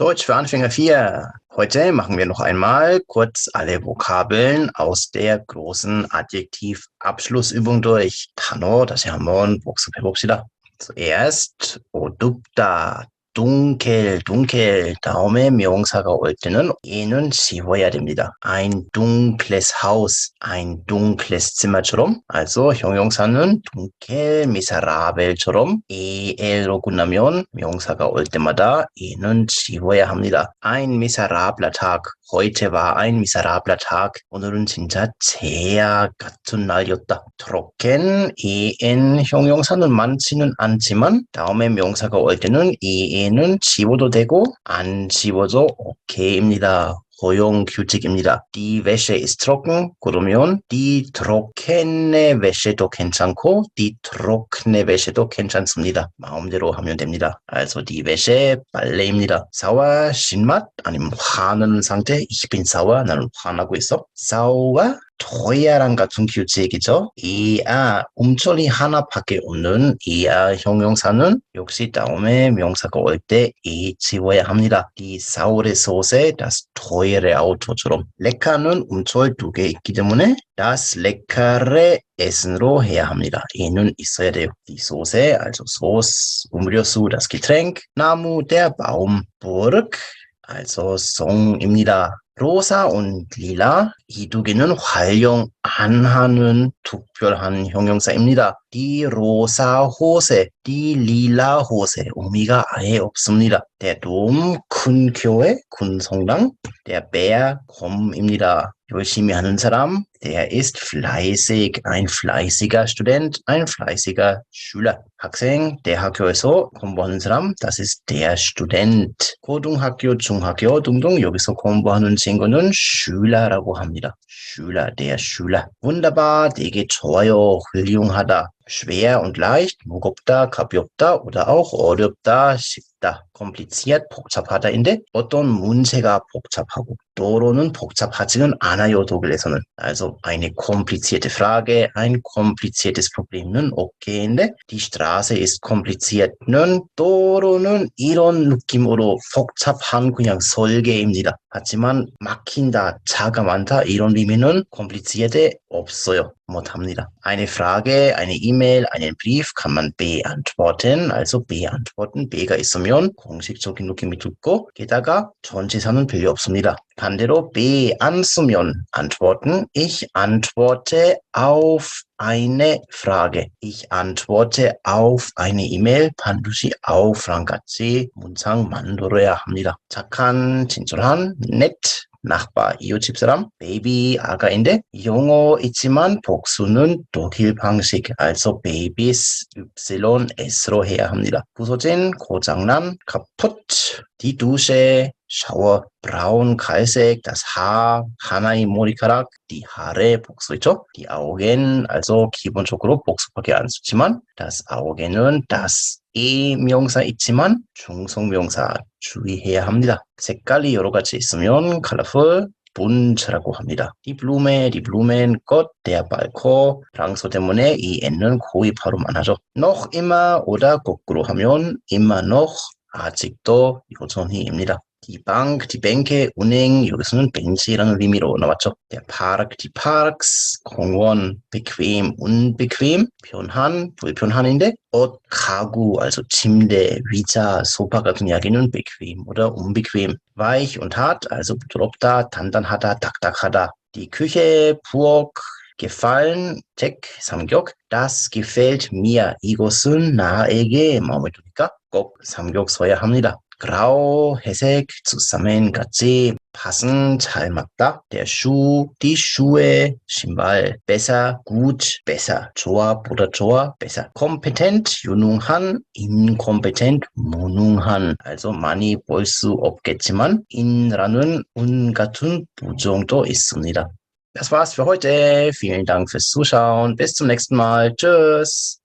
Deutsch für Anfänger 4. Heute machen wir noch einmal kurz alle Vokabeln aus der großen Adjektivabschlussübung durch. Tano, das Hamon, Buxupebupsida. Zuerst Odupta, dunkel, dunkel 다음에 명사가 올 때는 얘는 지워야 됩니다. ein dunkles Haus, ein dunkles Zimmer처럼 also 형용사는 dunkel, miserabel처럼 el로 끝나면 명사가 올 때마다 얘는 지워야 합니다. ein miserabler Tag heute war ein miserabler Tag. 오늘은 진짜 제약 같은 날이었다. trocken, en 형용사는 많지는 않지만 다음에 명사가 올 때는 en은 지워도 되고 안 지워도 오케이입니다. 허용 규칙입니다. Die Wäsche ist trocken. 그러면 die trockene Wäsche도 괜찮고 die trockene Wäsche도 괜찮습니다. 마음대로 하면 됩니다. Also die Wäsche 빨래입니다. sauer 신맛 아니면 화는 상태. Ich bin sauer. 나는 화나고 있어. sauer 토야랑 같은 규칙이죠. 이아 음절이 하나밖에 없는 이아 형용사는 역시 다음에 명사가 올 때 이 지워야 합니다. 이 사울의 소세 das teure Auto처럼 레카는 음절 두 개 있기 때문에 das leckere Essen로 해야 합니다. 이는 있어야 돼요. Die Soße, also Sauce, 음료수, das also Song입니다. 로사 und lila 이 두 개는 활용 안 하는 특별한 형용사입니다. die rosa Hose, die lila Hose 의미가 아예 없습니다. Dom 큰 교회, 큰 성당, der Bär 곰입니다. 열심히 하는 사람, der ist fleißig, ein fleißiger Student, ein fleißiger Schüler. 학생, 대학교에서 공부하는 사람, das ist der Student. 고등학교, 중학교 등등 여기서 공부하는 친구는 Schüler라고 합니다. Schüler, der Schüler. Wunderbar, 되게 좋아요, 훌륭하다. schwer und leicht, 무겁다, 가볍다 oder auch 어렵다, 쉽다, kompliziert, 복잡하다인데 어떤 문제가 복잡하고 도로는 복잡하지는 않아요, 독일에서는. Also eine komplizierte Frage, ein kompliziertes Problem은 okay인데 die Straße ist kompliziert는 도로는 이런 느낌으로 복잡한 그냥 설계입니다. 하지만 막힌다, 차가 많다 이런 의미는 komplizierte 없어요. 못합니다. Eine Frage, eine E-Mail, einen Brief kann man beantworten. Also beantworten. B가 있으면 공식적인 느낌이 듣고 게다가 전치사는 필요 없습니다. 반대로 be 안 쓰면 antworten. Ich antworte auf eine Frage. Ich antworte auf eine E-Mail. 반드시 auf랑 같이 문장 만들어야 합니다. 착한, 진솔한, net nachbar, 이웃집 사람, baby, 아가인데 영어 있지만 복수는 독일 방식, also babies, y, s로 해야 합니다. 부서진, 고장난, kaputt, die Dusche, 샤워, 브라운, 갈색, das Haar, 하나의 머리카락, die Haare, 복수 있죠? die Augen, also 기본적으로 복수밖에 안 쓰지만 das Augen은 das 이 명사 있지만 중성 명사 주의해야 합니다. 색깔이 여러 가지 있으면 colorful, bun트라고 합니다. Blumen, Gott, der Balkon, 랑소 때문에 이 n는 거의 바로만 하죠. noch immer oder 거꾸로 하면 immer noch, 아직도 여전히입니다. die Bank, die Bänke, 은행, 여기서는 벤치라는 의미로 나왔죠. der Park, die Parks, 공원, bequem, unbequem, 편한, 불편한인데 옷, 가구, also 침대, 의자, 소파 같은 이야기는 bequem oder unbequem, weich und hart, also 부드럽다, 단단하다, 딱딱하다. die Küche, 부엌, gefallen, 책, 삼격, das gefällt mir, 이것은 나에게 마음에 드니까 꼭 삼격 써야 합니다. grau, hesek, zusammen, gatze, passend, halmakta, der Schuh, die Schuhe, Schimbal, besser, gut, besser, Chor, Bruder Chor, besser, kompetent, Yununghan, inkompetent, Mununghan, also Mani, Bolsu, Obgeziman, Inranun, Ungatun, Bujongdo, Issunida. Das war's für heute. Vielen Dank fürs Zuschauen. Bis zum nächsten Mal. Tschüss.